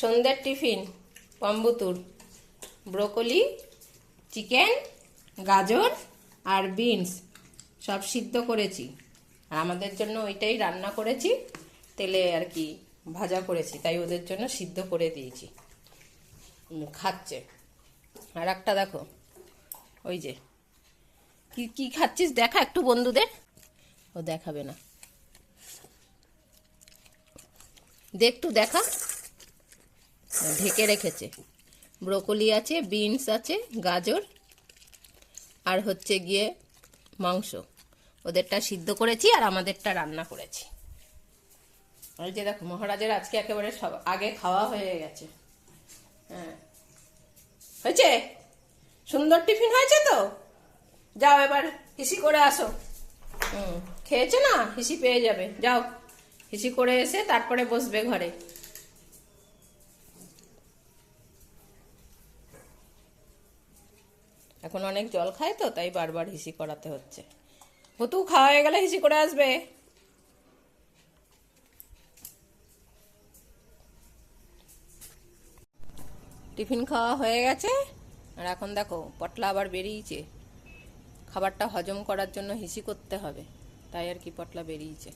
সন্ধ্যের tiffin, পম্বুতুর, broccoli, chicken, গাজর আর beans সব সিদ্ধ করেছি। আর আমাদের জন্য ওইটাই রান্না করেছি, তেলে আর কি ভাজা করেছি, তাই ওদের জন্য সিদ্ধ করে দিয়েছি। খাচ্ছে। আর একটা দেখো, ওই যে, কি কি খাচ্ছিস দেখা একটু বন্ধুদের? ও দেখাবে না। দেখ দেখটু দেখা। ঢেকে রেখেছে। ব্রোকলি আছে, বিনস আছে, গাজর, আর হচ্ছে গিয়ে মাংস। ওদেরটা সিদ্ধ করেছি আর আমাদেরটা রান্না করেছি। ওই যে দেখো, মহারাজের আজকে একেবারে সব আগে খাওয়া হয়ে গেছে। হ্যাঁ। হয়েছে? সুন্দর টিফিন হয়েছে তো? যাও এবার, হিসি করে আসো। হুম, খেয়েছে না? হিসি পেয়ে যাবে। যাও, হিসি করে এসে তারপরে বসবে ঘরে। এখন অনেক জল খায় তো, তাই বারবার হিসি করাতে হচ্ছে। হতু খাওয়া হয়ে গেলে হিসি করে আসবে। টিফিন খাওয়া হয়ে গেছে, আর এখন দেখো, পটলা আবার বেরিয়েছে। খাবারটা হজম করার জন্য হিসি করতে হবে, তাই আর কি পটলা বেরিয়েছে।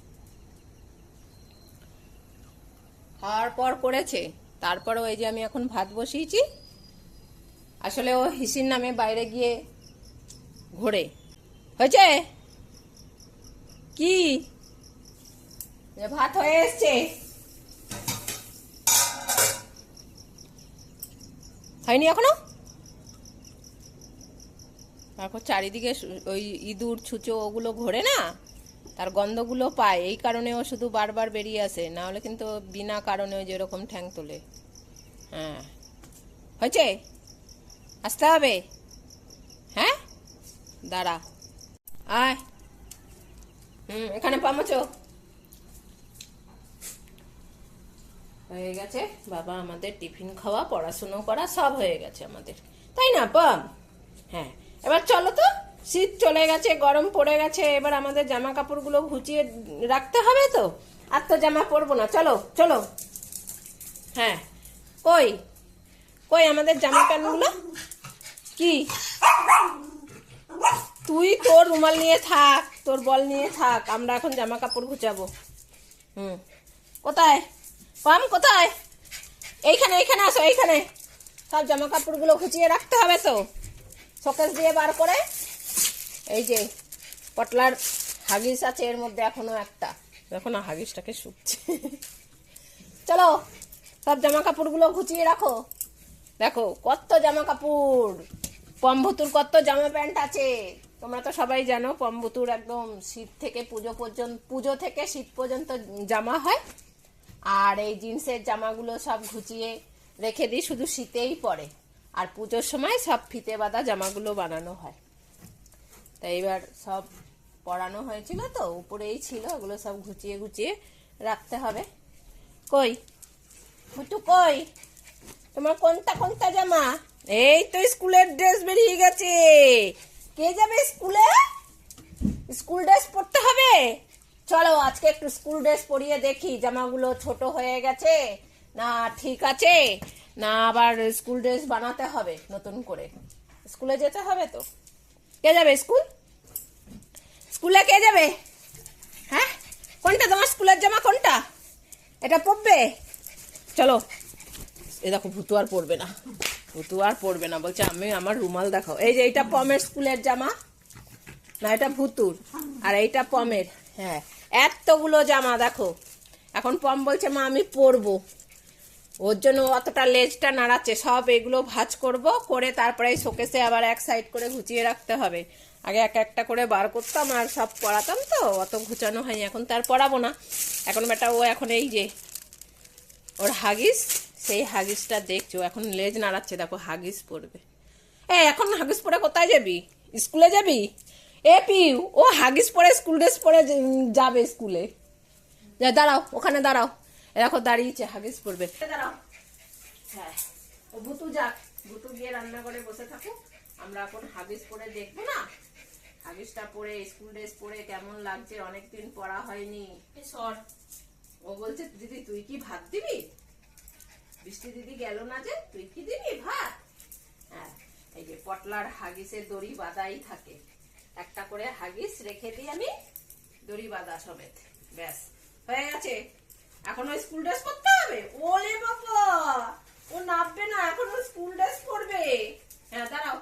খাওয়ার পর করেছে তারপরে ওই যে আমি এখন ভাত বসিয়েছি আসলে ও হিসির নামে বাইরে গিয়ে ঘোরে। হয়েছে? কি? ভাত হয়ে এসছে। হয়নি এখনও? তারপর চারিদিকে ওই ইঁদুর, ছুঁচো, ওগুলো ঘোরে না? তার গন্ধগুলো পায়। এই কারণে ও শুধু বারবার বেরিয়ে আসে। না হলে কিন্তু বিনা কারণে যেরকম ঠ্যাং তোলে। হ্যাঁ। হয়েছে? আসতে হবে? হ্যাঁ? দাঁড়া। আয়। হুম, এখানে পামচো হয়ে গেছে। বাবা, আমাদের টিফিন খাওয়া, পড়াশুনো করা সব হয়ে গেছে আমাদের। তাই না, পাম? হ্যাঁ। এবার চলো তো। শীত চলে গেছে, গরম পড়ে গেছে, এবার আমাদের জামা কাপড়গুলো ঘুচিয়ে রাখতে হবে তো? আর তো জামা পরবো না। চলো চলো। হ্যাঁ। কই? কই আমাদের জামা প্যান্টগুলো? কি? তুই তোর রুমাল নিয়ে থাক, তোর বল নিয়ে থাক, আমরা এখন জামা কাপড় ঘুচাবো হুম। কোথায়? পাম, কোথায়? এইখানে এইখানে আসো, এইখানে। সব জামা কাপড়গুলো ঘুচিয়ে রাখতে হবে তো। শোকেস দিয়ে বার করে। এই যে, পটলার হাগিস আছে, এর মধ্যে এখনও একটা। দেখো না, হাগিসটাকে শুকছে। চলো, সব জামা কাপড়গুলো ঘুচিয়ে রাখো। দেখো, কত জামা কাপড় পম্ভতুর কত জামা প্যান্ট আছে? তোমরা তো সবাই জানো পম্ভতুর একদম শীত থেকে পুজো পর্যন্ত, পুজো থেকে শীত পর্যন্ত জামা হয়। আর এই জিন্সের জামাগুলো সব ঘুচিয়ে রেখে দিই, শুধু শীতেই পরে। আর পুজোর সময় সব ফিতে বাঁধা জামাগুলো বানানো হয়। তাই এবার সব পরানো হয়েছিল তো, উপরেই ছিল, ওগুলো সব ঘুচিয়ে ঘুচিয়ে রাখতে হবে। কই? মুটু, কই? তোমার কোনটা কোনটা জামা? এই তো স্কুলের ড্রেস বেরিয়ে গেছে। কে যাবে স্কুলে? স্কুল ড্রেস পরতে হবে? চলো আজকে একটু স্কুল ড্রেস পরিয়ে দেখি, জামাগুলো ছোট হয়ে গেছে। না, ঠিক আছে। না, আবার স্কুল ড্রেস বানাতে হবে নতুন করে। স্কুলে যেতে হবে তো। কে যাবে স্কুল? স্কুলে কে যাবে? হ্যাঁ? কোনটা? তোমার স্কুলের জামা কোনটা? এটা পরবে? চলো। এ দেখো ভুতু আর পরবে না। ভুতু আর পরবে না, বলছে, আমি আমার রুমাল দেখাও। এই যে এইটা পমের স্কুলের জামা? না, এটা ভুতুর। আর এইটা পমের হ্যাঁ। এতগুলো জামা, দেখো। এখন পম বলছে, মা, আমি পরবো। ওর জন্য অতটা লেজটা নাড়াচ্ছে। সব এগুলো ভাজ করব, করে তারপরে শোকেসে আবার এক সাইড করে ঘুচিয়ে রাখতে হবে। আগে এক একটা করে বার করতাম আর সব পড়াতাম তো, অত ঘুচানো হয়নি। এখন তার পড়াবো না। এখন বেটা, ও এখন এই যে, ওর হাগিস সেই হাগিসটা দেখছ এখন লেজ নাড়াচ্ছে দেখো হাগিস পড়বে। এ এখন হাগিস পরে কোথায় যাবি? স্কুলে যাবি? এ পিউ ও হাগিস পরে স্কুল ড্রেস পরে যাবে স্কুলে। যা দাঁড়াও ওখানে দাঁড়াও। দেখো দাঁড়িয়েছে হাগিস পড়বে। দাঁড়াও। হ্যাঁ ও ভুতু যাক ভুতু গিয়ে রান্না করে বসে থাকুক। আমরা এখন হাগিস পরে দেখব না? হাগিসটা পরে স্কুল ড্রেস পরে কেমন লাগছে? অনেকদিন পড়া হয়নি। সর। ও বলছে দিদি তুই কি ভাত দিবি? বৃষ্টি দিদি গেল না যে? তুই কি দিবি ভাত? হ্যাঁ এই যে পটলার হাগিসের দড়ি বাঁধাই থাকে। একটা করে হাগিস রেখে দিই আমি, দড়ি বাঁধা সমেত। ব্যাস, হয়ে গেছে। এখন ওই স্কুল ড্রেস করতে হবে? ওলে বাবা! ও নামবে না, এখন ও স্কুল ড্রেস পরবে। হ্যাঁ দাঁড়াও।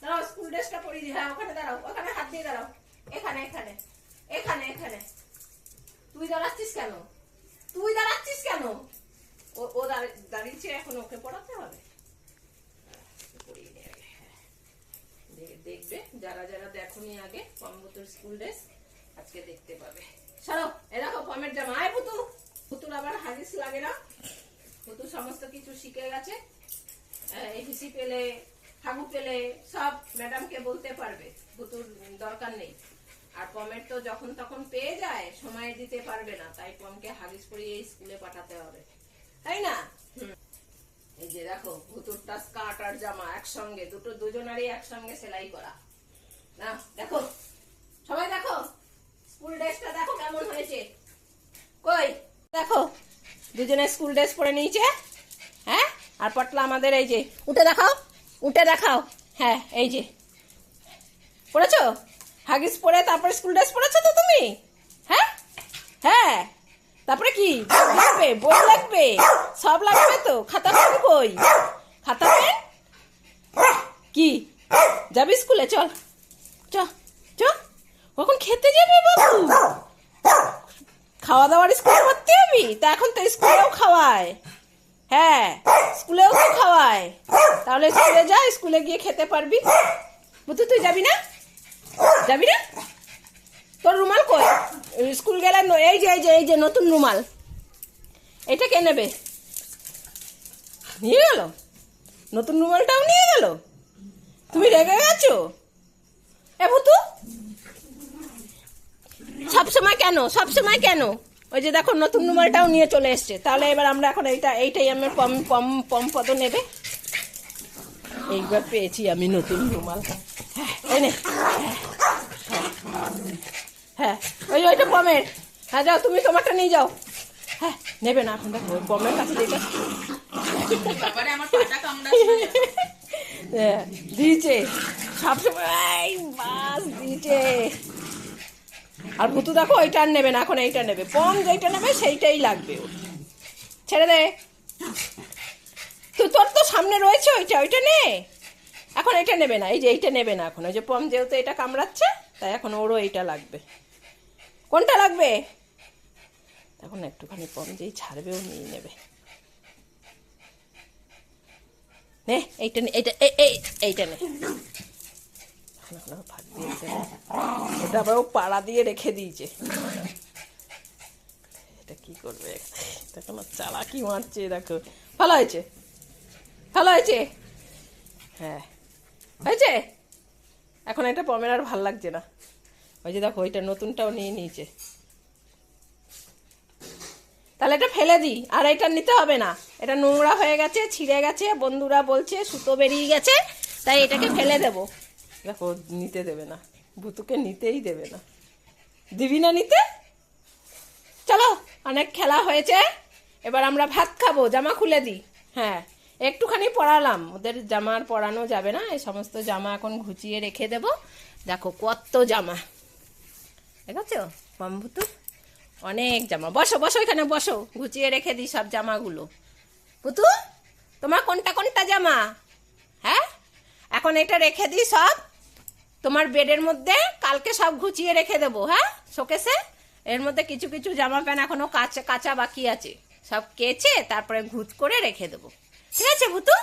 দাঁড়াও স্কুল ড্রেসটা পরিয়ে দিই। হ্যাঁ ওখানে দাঁড়াও, ওখানে হাত দিয়ে দাঁড়াও। এখানে এখানে এখানে এখানে। তুই দাঁড়াচ্ছিস কেন? তুই দাঁড়াচ্ছিস কেন? ও দাঁড়িয়েছে, এখন ওকে পড়াতে হবে। হ্যাঁ। দেখবে, যারা যারা দেখোনি আগে পম্বতুর স্কুল ড্রেস, আজকে দেখতে পাবে। সরো এ দেখো পমের জামা। আয় পুতু। পুতুর আবার হাদিস লাগে না? পুতু সমস্ত কিছু শিখে গেছে। এসিসি পেলে হাগু পেলে, সব ম্যাডামকে বলতে পারবে। পুতুর দরকার নেই। আর পমের তো যখন তখন পেয়ে যায়, সময় দিতে পারবে না। তাই পমকে হাগিস পরিয়ে স্কুলে পাঠাতে হবে। তাই না। এই যে দেখো ভুতুরটা স্কার্ট আর জামা একসঙ্গে, দুটো দুজনারই একসঙ্গে সেলাই করা। না, দেখো, সবাই দেখো স্কুল ড্রেসটা দেখো কেমন হয়েছে। কই? দেখো, দুজনে স্কুল ড্রেস পরে নিয়েছে হ্যাঁ? আর পটলা আমাদের এই যে, উঠে দেখাও উঠে দেখাও হ্যাঁ এই যে। পড়েছো? হাগিস পরে তারপরে স্কুল ড্রেস পরেছো তো তুমি? হ্যাঁ? হ্যাঁ? তারপরে কি? লাগবে, বই লাগবে। সব লাগবে তো, খাতা পেন কই খাতা পেন? কি? যাবি স্কুলে? চল। চ চ। কখন খেতে যাবে বাবু? খাওয়া দাওয়ার স্কুলে ভর্তি হবি? তা এখন তো স্কুলেও খাওয়ায়। হ্যাঁ স্কুলেও তো খাওয়ায়। তাহলে স্কুলে যা, স্কুলে গিয়ে খেতে পারবি। বুঝতে তুই যাবি না? যাবি না? তোর রুমাল কই? স্কুল গেলে এই যে এই যে এই যে, নতুন রুমাল। এটা কে নেবে? নিয়ে গেল? নতুন রুমালটাও নিয়ে গেল? তুমি রেগে গেছো? এ ভুতু। সব সময় কেন? সব সময় কেন? ওই যে দেখো, নতুন রুমালটাও নিয়ে চলে এসছে। তাহলে এবার আমরা এখন এইটা এইটাই আমার পম পম পম পদ নেবে। এইবার পেয়েছি আমি নতুন রুমাল। হ্যাঁ এই নে হ্যাঁ ওই ওইটা পমের। হ্যাঁ যাও তুমি তোমারটা নিয়ে যাও। হ্যাঁ নেবে না এখন দেখো পমের কাছে যেটা হ্যাঁ, দিয়েছে। সবসময় বাস দিয়েছে। আর ভুতু দেখো ওইটা নেবে না এখন এইটা নেবে। পম যেইটা নেবে সেইটাই লাগবে ছেড়ে দে। তুই তোর তো সামনে রয়েছে ওইটা ওইটা নে। এখন এটা নেবে না এই যে এইটা নেবে না এখন। ওই যে পম যেহেতু এটা কামড়াচ্ছে তাই এখন ওরও এইটা লাগবে। কোনটা লাগবে? এখন একটুখানি কম যেই ছাড়বে ও নিয়ে নেবে। নে, এইটা নে, এইটা এই এই এইটা নে। এখন এখন ফাঁক দিয়ে এইটা ওটা আবার ও পাড়া দিয়ে রেখে দিয়েছে। এটা কি করবে? দেখো না, চালাকি মারছে, দেখো। ভালো হয়েছে? ভালো হয়েছে? হ্যাঁ। হয়েছে? এখন এটা পমের আর ভালো লাগছে না। ওই যে দেখো, ওইটা নতুনটাও নিয়ে নিয়েছে। তাহলে এটা ফেলে দিই, আর এটা নিতে হবে না। এটা নোংরা হয়ে গেছে, ছিঁড়ে গেছে, বন্ধুরা বলছে সুতো বেরিয়ে গেছে, তাই এটাকে ফেলে দেবো। দেখো, নিতে দেবে না, ভুতুকে নিতেই দেবে না। দিবি না নিতে? চলো, অনেক খেলা হয়েছে, এবার আমরা ভাত খাব, জামা খুলে দিই। হ্যাঁ একটুখানি পড়ালাম, ওদের জামা আর পরানো যাবে না, এই সমস্ত জামা এখন ঘুচিয়ে রেখে দেবো। দেখো, কত জামা। দেখছ বাম্বুতু অনেক জামা। বসো বসো এখানে, বসো। গুছিয়ে রেখে দিই সব জামাগুলো। পুতু, তোমার কোনটা কোনটা জামা? হ্যাঁ? এখন এটা রেখে দিই সব। তোমার বেডের মধ্যে কালকে সব গুছিয়ে রেখে দেবো হ্যাঁ? শোকেসে? এর মধ্যে কিছু কিছু জামা প্যান্ট এখনও কাঁচা কাঁচা বাকি আছে। সব কেচে তারপরে ঘুচ করে রেখে দেবো। ঠিক আছে ভুতু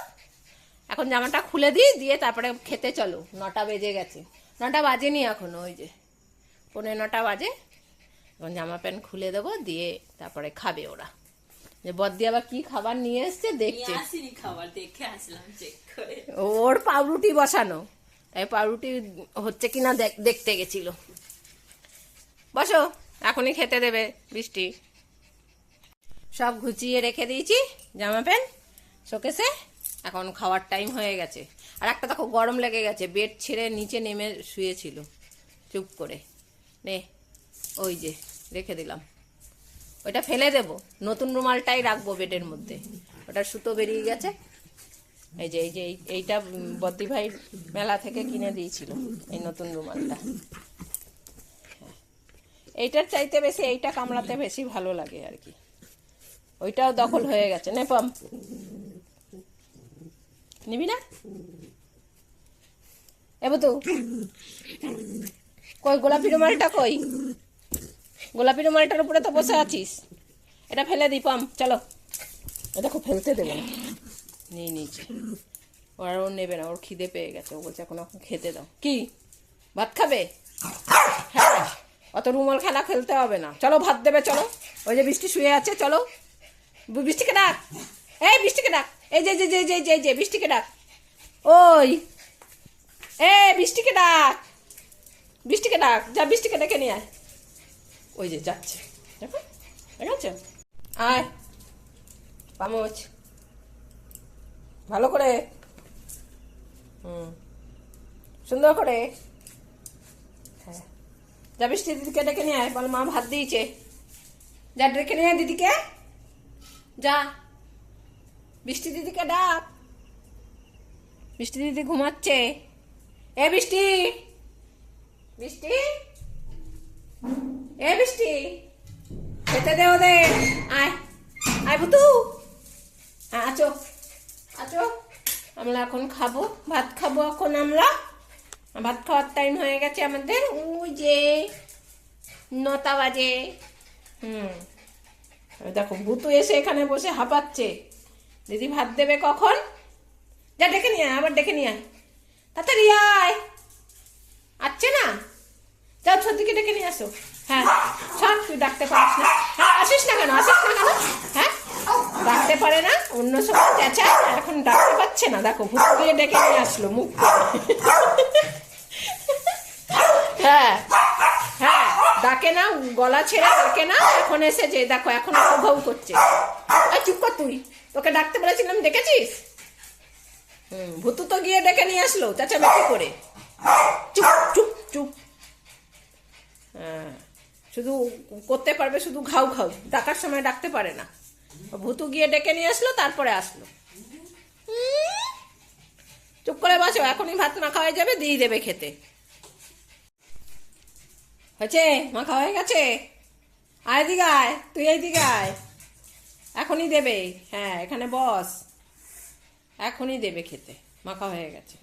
এখন জামাটা খুলে দিই, দিয়ে তারপরে খেতে চলো। নটা বেজে গেছে। নটা বাজেনি এখনও, ওই যে। পৌনে নটা বাজে। এখন জামা প্যান্ট খুলে দেবো দিয়ে তারপরে খাবে ওরা। যে বদ্দি আবার কি খাবার নিয়ে এসছে? দেখছে। খাবার দেখে আসলাম চেক করে। ওর পাউরুটি বসানো। তাই পাউরুটি হচ্ছে কিনা দেখ- দেখতে গেছিল। বসো এখনই খেতে দেবে বৃষ্টি। সব ঘুচিয়ে রেখে দিয়েছি জামা প্যান্ট শোকেসে। এখন খাওয়ার টাইম হয়ে গেছে। আর একটা দেখো গরম লেগে গেছে বেড ছেড়ে নিচে নেমে শুয়েছিল চুপ করে। নে, ওই যে, রেখে দিলাম। ওইটা ফেলে দেব। নতুন রুমালটাই রাখব বেডের মধ্যে। ওটা সুতো বেরিয়ে গেছে। এই যে এই যে, এই- এইটা বদ্দি ভাই মেলা থেকে কিনে দিয়েছিল, এই নতুন রুমালটা। এইটার চাইতে বেশি, এইটা কামড়াতে বেশি ভালো লাগে আর কি। ওইটাও দখল হয়ে গেছে। নে, পাম। নিবি না? এবার তো কই গোলাপি রুমালটা কই? গোলাপি রুমালটার উপরে তো বসে আছিস। এটা ফেলে দিই পাম চলো। দেখো ফেলতে দেবে না। নিয়ে নিচে ওর ও নেবে না ওর খিদে পেয়ে গেছে। ও বলছে এখন এখন খেতে দাও। কি? ভাত খাবে? হ্যাঁ। অত রুমাল খেলা খেলতে হবে না। চলো ভাত দেবে চলো। ওই যে বৃষ্টি শুয়ে আছে চলো। বৃষ্টিকে ডাক। এই বৃষ্টিকে ডাক। এই যে যে যে যে যে যে বৃষ্টিকে ডাক। ওই। এ বৃষ্টিকে ডাক। বৃষ্টিকে ডাক, যা বৃষ্টিকে ডেকে নিয়ে আয়। ওই যে যাচ্ছে। দেখো, দেখাচ্ছ? আয়। পামচ। ভালো করে। হুম। সুন্দর করে। হ্যাঁ। যা বৃষ্টি দিদিকে ডেকে নিয়ে আয়, বল মা ভাত দিয়েছে। যা ডেকে নিয়ে দিদিকে। যা। বৃষ্টি দিদিকে ডাক। বৃষ্টি দিদি ঘুমাচ্ছে। এ বৃষ্টি! বৃষ্টি এ বৃষ্টি খেতে দে ওদের। আয় আয় বুতু। হ্যাঁ আচো আচো আমরা এখন খাব, ভাত খাব এখন আমরা। ভাত খাওয়ার টাইম হয়ে গেছে আমাদের। ওই যে নটা বাজে। হুম। দেখো ভুতু এসে এখানে বসে হাঁপাচ্ছে। দিদি ভাত দেবে কখন? যা, ডেকে নিয়ে আবার ডেকে নিয়ে আয়। তাড়াতাড়ি আয়। আসছে না? যাও সত্যিকে ডেকে নিয়ে আসো। হ্যাঁ সব তুই ডাকতে পারিস না। হ্যাঁ আসিস না কেন? আসিস না কেন? হ্যাঁ ডাকতে পারে না, অন্য সময় চেঁচায় এখন ডাকতে পারছে না। দেখো, ভূত দিয়ে ডেকে নিয়ে আসলো মুখ হ্যাঁ হ্যাঁ ডাকে না, গলা ছেড়ে ডাকে না, এখন এসে যে, দেখো, এখন ঘৌ করছে। এই, চুপ কর তুই। তোকে ডাকতে বলেছিলাম, দেখেছিস? হুম, ভূতু তো গিয়ে ডেকে নিয়ে আসলো, চেঁচামেচি করে। চুপ চুপ চুপ। হ্যাঁ শুধু করতে পারবে শুধু ঘাউ ঘাউ। ডাকার সময় ডাকতে পারে না। ভূতু গিয়ে ডেকে নিয়ে আসলো, তারপরে আসলো। চুপ করে বাঁচো, এখনই ভাত মাখা হয়ে যাবে, দিয়ে দেবে খেতে। হয়েছে? মাখা হয়ে গেছে? আয় দিকে আয়, তুই এই দিকে আয়। এখনই দেবে। হ্যাঁ এখানে বস। এখনই দেবে খেতে। মাখা হয়ে গেছে।